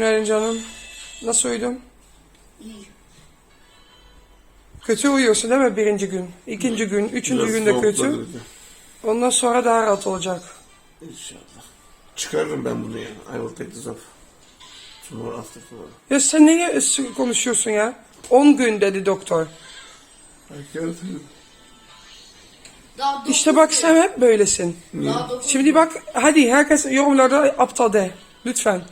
Günaydın canım. Nasıl uyudun? İyi. Kötü uyuyorsun değil mi birinci gün? İkinci gün, üçüncü Biraz günde kötü. soğukladı. Ondan sonra daha rahat olacak. İnşallah. Çıkarırım ben bunu yani. I will take this off. Tomorrow after tomorrow. Ya sen niye s- konuşuyorsun ya? 10 gün dedi doktor. I can't. Daha dokuz İşte bak gün. sen hep böylesin. Daha dokuz Şimdi bak hadi herkes yorumlarda aptal de. Lütfen.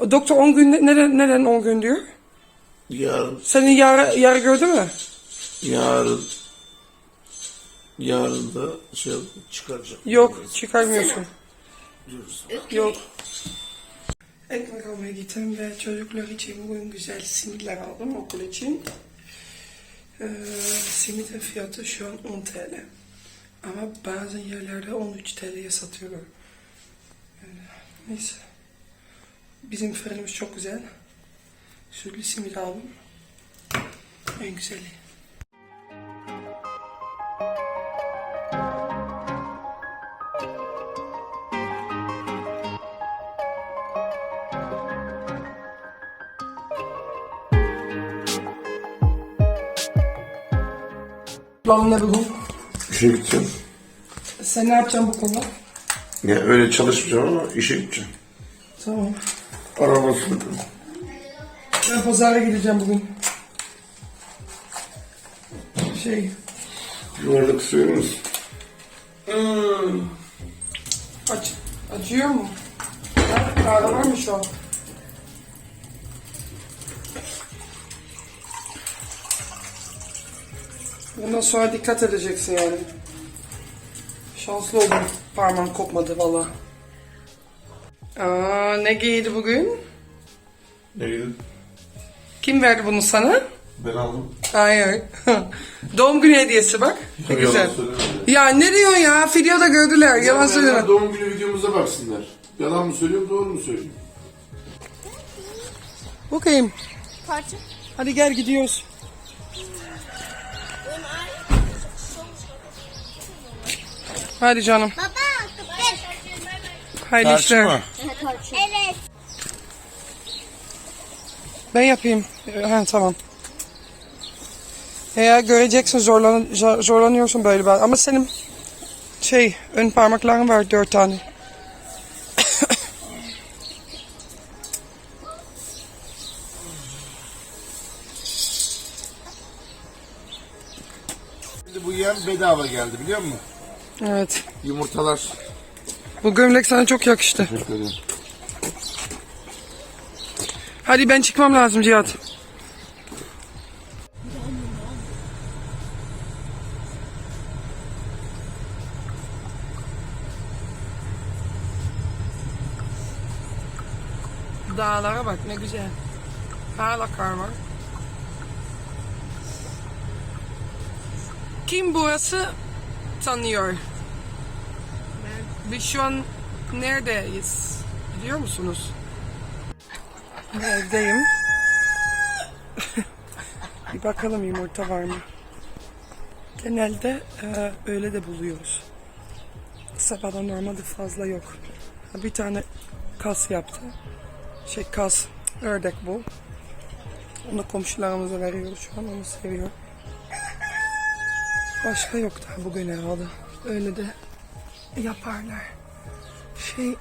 O doktor 10 gün ne- neden, neden 10 gün diyor? Yarın, Seni yarı, yarı gördü mü? yarın, yarın da şey çıkaracağım. Yok çıkarmıyorsun. Yok. Ekmek almaya gittim ve çocuklar için bugün güzel simitler aldım okul için. Ee, simitin fiyatı şu an 10 TL. Ama bazı yerlerde 13 TL'ye satıyorlar. Ee, neyse. Bizim fırınımız çok güzel. Sütlü simit aldım. En güzeli. Ne bugün? İşe gideceğim. Sen ne yapacaksın bu konuda? Ya öyle çalışmayacağım ama işe gideceğim. Tamam. Araba sürdüm. Ben pazara gideceğim bugün. Şey, Yuvarlak suyumuz. Hmm. aç, acıyor mu? Şu an? Bundan sonra dikkat edeceksin yani. Şanslı oldum. Parmağım kopmadı valla. Aa, ne giydi bugün? Ne gidin? Kim verdi bunu sana? Ben aldım. Hayır. Doğum günü hediyesi bak. Ne güzel. Ya ne diyorsun ya? Videoda gördüler. Yalan söyleme. Doğum günü videomuza baksınlar. Yalan mı söylüyorum doğru mu söylüyorum? Bakayım. Parça. Hadi gel gidiyoruz. Hadi canım. Baba. Hayırlı işler. Evet. Ben yapayım. Ha, tamam. Eğer göreceksin zorlan, zor- zorlanıyorsun böyle ben. Ama senin şey ön parmakların var dört tane. Şimdi bu yem bedava geldi biliyor musun? Evet. Yumurtalar. Bu gömlek sana çok yakıştı. Teşekkür ederim. Hadi ben çıkmam lazım Cihat. Dağlara bak ne güzel. Hala kar var. Kim burası tanıyor? Biz şu an neredeyiz? Biliyor musunuz? Evdeyim. bir bakalım yumurta var mı? Genelde e, öyle de buluyoruz. Sabahda normalde fazla yok. Bir tane kas yaptı. Şey kas, ördek bu. Onu komşularımıza veriyoruz şu an, onu seviyor. Başka yok daha bugün herhalde. Öyle de yaparlar. Şey,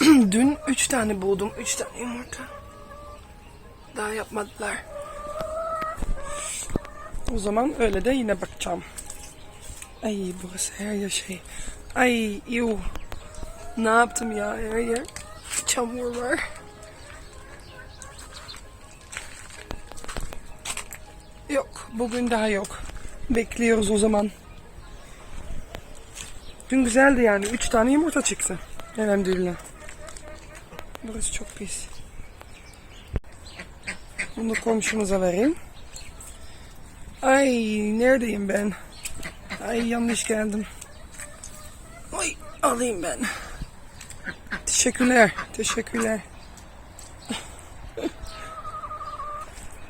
dün üç tane buldum, üç tane yumurta. Daha yapmadılar. O zaman öyle de yine bakacağım. Ay burası her yer şey. Ay yuh. Ne yaptım ya her yer çamur var. Yok bugün daha yok. Bekliyoruz o zaman. Dün güzeldi yani. Üç tane yumurta çıktı. Elhamdülillah. Burası çok pis. Bunu komşumuza vereyim. Ay neredeyim ben? Ay yanlış geldim. Ay alayım ben. Teşekkürler. Teşekkürler.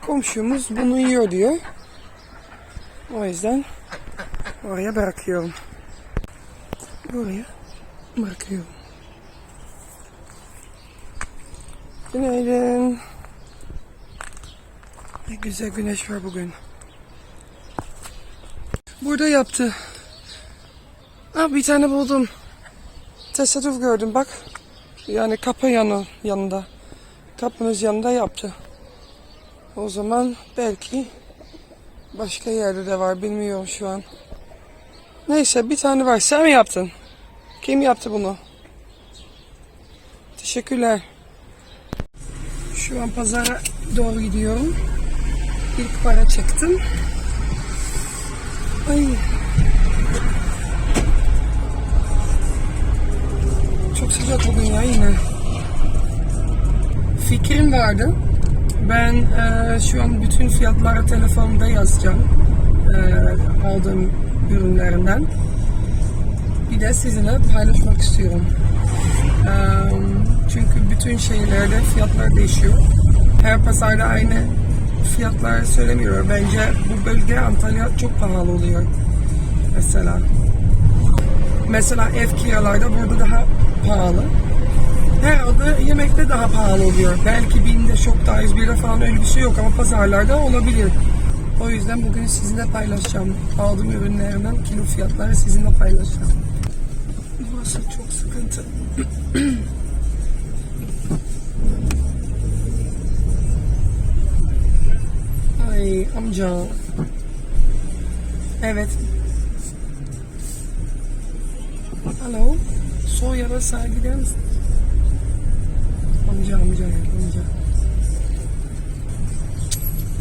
Komşumuz bunu yiyor diyor. O yüzden oraya bırakıyorum. Oraya bırakıyorum. Günaydın. Ne güzel güneş var bugün. Burada yaptı. Aa, bir tane buldum. Tesadüf gördüm bak. Yani kapı yanı, yanında. Kapınız yanında yaptı. O zaman belki başka yerde de var bilmiyorum şu an. Neyse bir tane var. Sen mi yaptın? Kim yaptı bunu? Teşekkürler. Şu an pazara doğru gidiyorum. İlk para çektim. Ay. Çok sıcak bugün ya yine. Fikrim vardı. Ben eee, şu an bütün fiyatları telefonda yazacağım. Eee, aldığım ürünlerinden. De sizinle paylaşmak istiyorum. Çünkü bütün şeylerde fiyatlar değişiyor. Her pazarda aynı fiyatlar söylemiyor. Bence bu bölge Antalya çok pahalı oluyor. Mesela. Mesela ev kiralarda burada daha pahalı. Herhalde yemekte daha pahalı oluyor. Belki binde çok daha 101'e falan öyle bir şey yok ama pazarlarda olabilir. O yüzden bugün sizinle paylaşacağım. Aldığım ürünlerinden kilo fiyatları sizinle paylaşacağım. Burası çok sıkıntı. Ay amca. Evet. Alo. Sağ gider misin? Amca amca ya amca.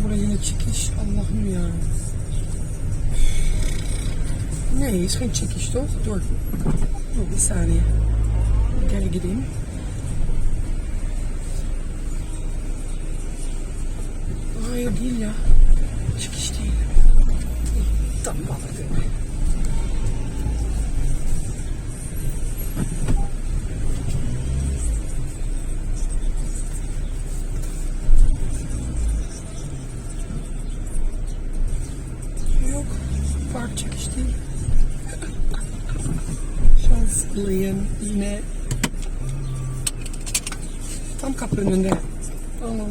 Buraya yine çekiş Allah'ım ya. Nee, is geen chickies toch? Door. Bir saniye. Geri gideyim. Hayır değil ya. Çıkış değil. Tam balık. Allah.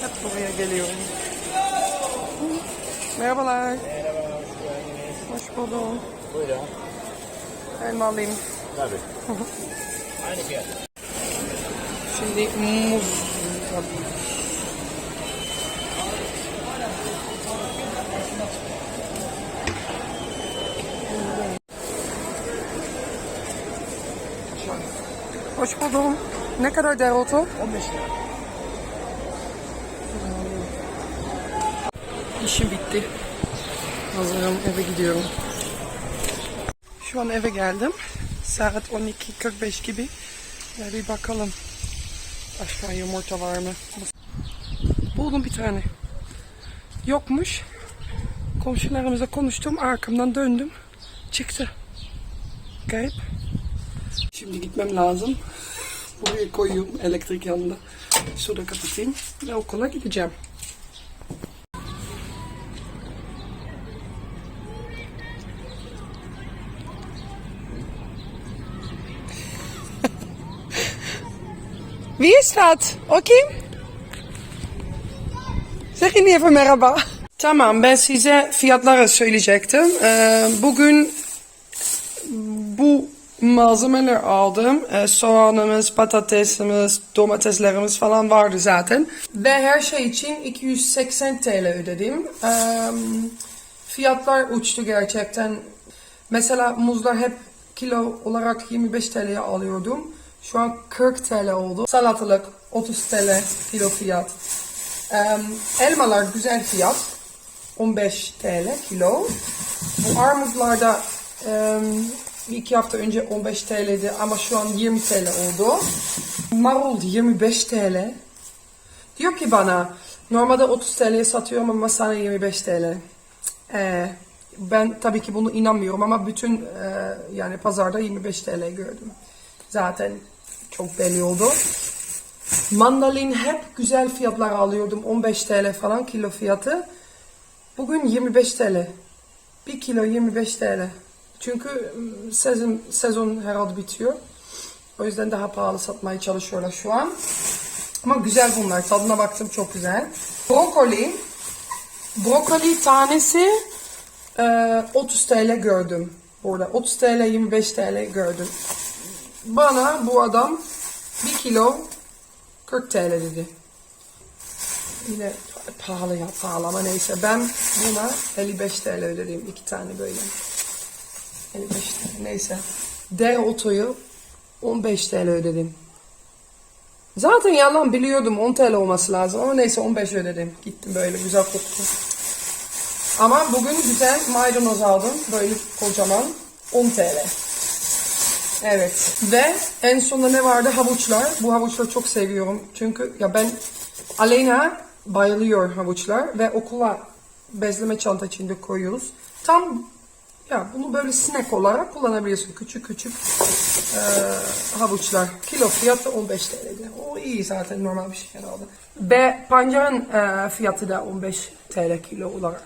Hep buraya geliyorum. Merhabalar. Hoş buldum. Buyurun. Elma alayım. Tabii. Aynı fiyat. Şimdi muz. Hoş buldum. Ne kadar dereotu? 15 lira. İşim bitti. Hazırım eve gidiyorum. Şu an eve geldim. Saat 12.45 gibi. Ya bir bakalım. Başka yumurta var mı? Buldum bir tane. Yokmuş. Komşularımızla konuştum. Arkamdan döndüm. Çıktı. Garip. Şimdi gitmem lazım. Buraya koyuyorum elektrik yanında. Şurada kapatayım. Ve okula gideceğim. Wie is dat? O kim? Zeg niet even merhaba? Tamam ben size fiyatları söyleyecektim. Ee, bugün bu malzemeler aldım. Ee, soğanımız, patatesimiz, domateslerimiz falan vardı zaten. Ve her şey için 280 TL ödedim. Ee, fiyatlar uçtu gerçekten. Mesela muzlar hep kilo olarak 25 TL'ye alıyordum. Şu an 40 TL oldu. Salatalık 30 TL kilo fiyat. Ee, elmalar güzel fiyat. 15 TL kilo. Bu armutlarda e, bir iki hafta önce 15 TL'di ama şu an 20 TL oldu. Marul 25 TL. Diyor ki bana normalde 30 TL'ye satıyorum ama sana 25 TL. Ee, ben tabii ki bunu inanmıyorum ama bütün e, yani pazarda 25 TL gördüm. Zaten çok belli oldu. Mandalin hep güzel fiyatlar alıyordum. 15 TL falan kilo fiyatı. Bugün 25 TL. 1 kilo 25 TL. Çünkü ım, sezon, sezon herhalde bitiyor. O yüzden daha pahalı satmaya çalışıyorlar şu an. Ama güzel bunlar. Tadına baktım çok güzel. Brokoli. Brokoli tanesi e, 30 TL gördüm. Burada 30 TL 25 TL gördüm. Bana bu adam 1 kilo 40 TL dedi. Yine pahalı ya pahalı ama neyse. Ben buna 55 TL ödedim. iki tane böyle. 55 TL neyse. Dereotuyu 15 TL ödedim. Zaten yalan biliyordum 10 TL olması lazım ama neyse 15 ödedim. Gittim böyle güzel koktu. Ama bugün güzel maydanoz aldım. Böyle kocaman 10 TL. Evet. Ve en sonunda ne vardı? Havuçlar. Bu havuçları çok seviyorum. Çünkü ya ben Aleyna bayılıyor havuçlar ve okula bezleme çanta içinde koyuyoruz. Tam ya bunu böyle snack olarak kullanabiliyorsun. Küçük küçük eee, havuçlar. Kilo fiyatı 15 TL'de. O iyi zaten normal bir şey herhalde. Ve pancarın eee, fiyatı da 15 TL kilo olarak.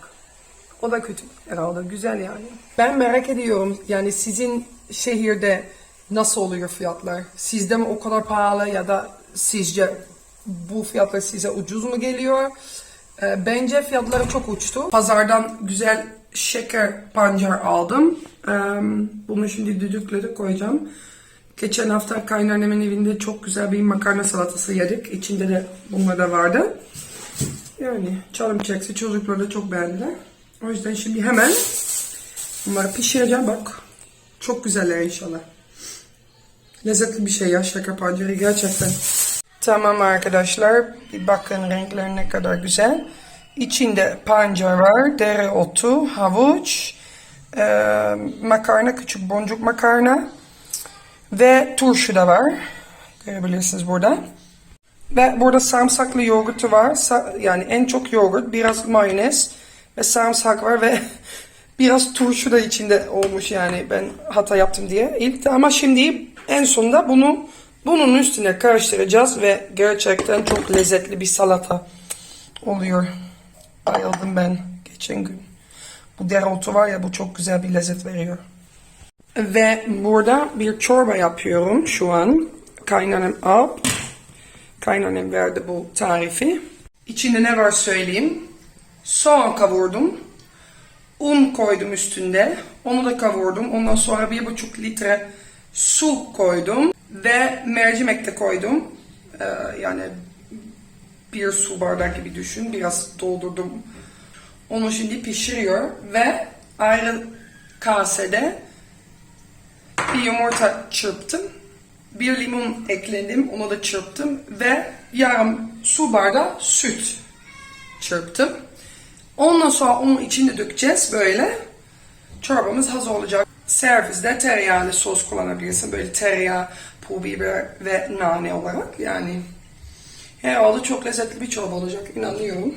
O da kötü herhalde. Güzel yani. Ben merak ediyorum yani sizin şehirde nasıl oluyor fiyatlar? Sizde mi o kadar pahalı ya da sizce bu fiyatlar size ucuz mu geliyor? Ee, bence fiyatları çok uçtu. Pazardan güzel şeker pancar aldım. Bunu şimdi düdüklere koyacağım. Geçen hafta kaynannemin evinde çok güzel bir makarna salatası yedik. İçinde de bunlar da vardı. Yani canım çekti. Çocuklar da çok beğendiler. O yüzden şimdi hemen bunları pişireceğim bak. Çok güzeller inşallah. Lezzetli bir şey ya şeker pancarı gerçekten. Tamam arkadaşlar. Bir bakın renkleri ne kadar güzel. İçinde pancar var, dereotu, havuç, eee, makarna, küçük boncuk makarna ve turşu da var. Görebilirsiniz burada. Ve burada sarımsaklı yoğurtu var. Sa- yani en çok yoğurt, biraz mayonez ve sarımsak var ve biraz turşu da içinde olmuş yani ben hata yaptım diye. İlk ama şimdi en sonunda bunu bunun üstüne karıştıracağız ve gerçekten çok lezzetli bir salata oluyor. Bayıldım ben geçen gün. Bu dereotu var ya bu çok güzel bir lezzet veriyor. Ve burada bir çorba yapıyorum şu an. Kaynanam al. Kaynanam verdi bu tarifi. İçinde ne var söyleyeyim. Soğan kavurdum. Un koydum üstünde. Onu da kavurdum. Ondan sonra bir buçuk litre su koydum. Ve mercimek de koydum. Ee, yani bir su bardağı gibi düşün. Biraz doldurdum. Onu şimdi pişiriyor. Ve ayrı kasede bir yumurta çırptım. Bir limon ekledim. Onu da çırptım. Ve yarım su bardağı süt çırptım. Ondan sonra onu içinde dökeceğiz böyle. Çorbamız hazır olacak. Serviste tereyağlı sos kullanabilirsin. Böyle tereyağı, pul biber ve nane olarak. Yani herhalde çok lezzetli bir çorba olacak. inanıyorum.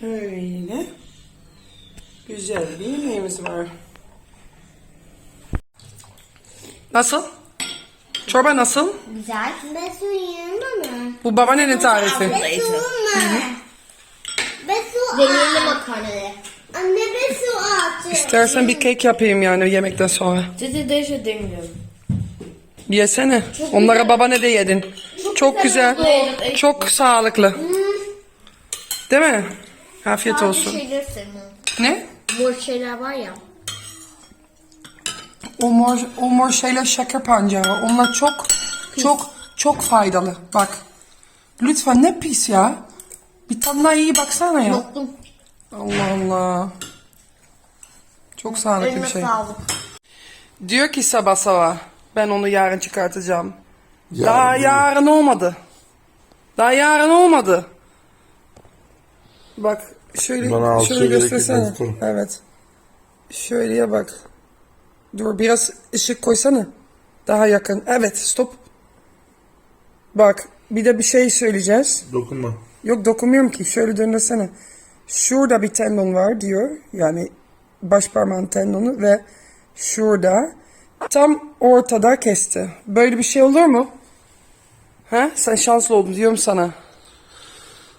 Şöyle. Güzel bir yemeğimiz var. Nasıl? Çorba nasıl? Güzel. Besu yiyelim mi? Bu babaannenin tarifi. Besu mu? Besu Deneyelim makarnayı. Anne besu artık. İstersen bir kek yapayım yani yemekten sonra. Sizi değişe demiyorum. Yesene. Onlara babaanne de yedin. Çok güzel. Çok sağlıklı. Değil mi? Afiyet olsun. şeyler sevmem. Ne? Mor şeyler var ya. O mor, o mor şeyler şeker pancarı. Onlar çok çok çok faydalı. Bak. Lütfen ne pis ya. Bir tadına iyi baksana ya. Yoktum. Allah Allah. Çok sağlıklı bir Eline şey. sağlık. Diyor ki sabah sabah ben onu yarın çıkartacağım. Daha Yarın değil. yarın olmadı. Daha yarın olmadı. Bak şöyle Bana alçıya şöyle gerek yok, göstersene. ben tutarım. Evet. Şöyleye bak. Dur biraz ışık koysana. Daha yakın. Evet stop. Bak bir de bir şey söyleyeceğiz. Dokunma. Yok dokunmuyorum ki. Şöyle döndürsene. Şurada bir tendon var diyor. Yani baş parmağın tendonu ve şurada Tam ortada kesti. Böyle bir şey olur mu? Ha? Sen şanslı oldun diyorum sana.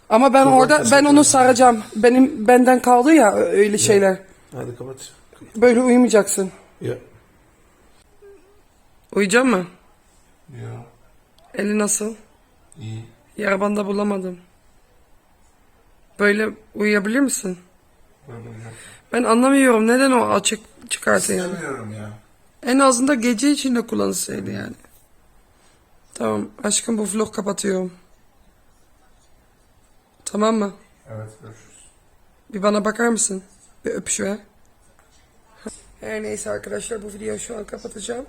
Ama ben orada ben onu saracağım. Benim benden kaldı ya öyle şeyler. Hadi kapat. Böyle uyumayacaksın. Ya. Uyuyacak mı? Ya. Eli nasıl? İyi. Yarabanda bulamadım. Böyle uyuyabilir misin? Ben anlamıyorum neden o açık çıkarsın yani. Bilmiyorum ya. En azında gece içinde kullansaydı yani. Tamam aşkım bu vlog kapatıyorum. Tamam mı? Evet görüşürüz. Bir bana bakar mısın? Bir öpüş ver. Her neyse arkadaşlar bu videoyu şu an kapatacağım.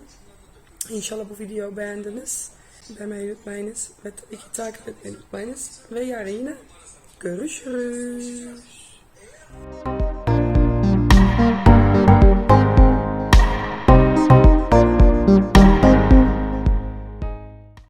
İnşallah bu videoyu beğendiniz. Beğenmeyi unutmayınız. Ve tabii ki takip etmeyi unutmayınız. Ve yarın yine görüşürüz.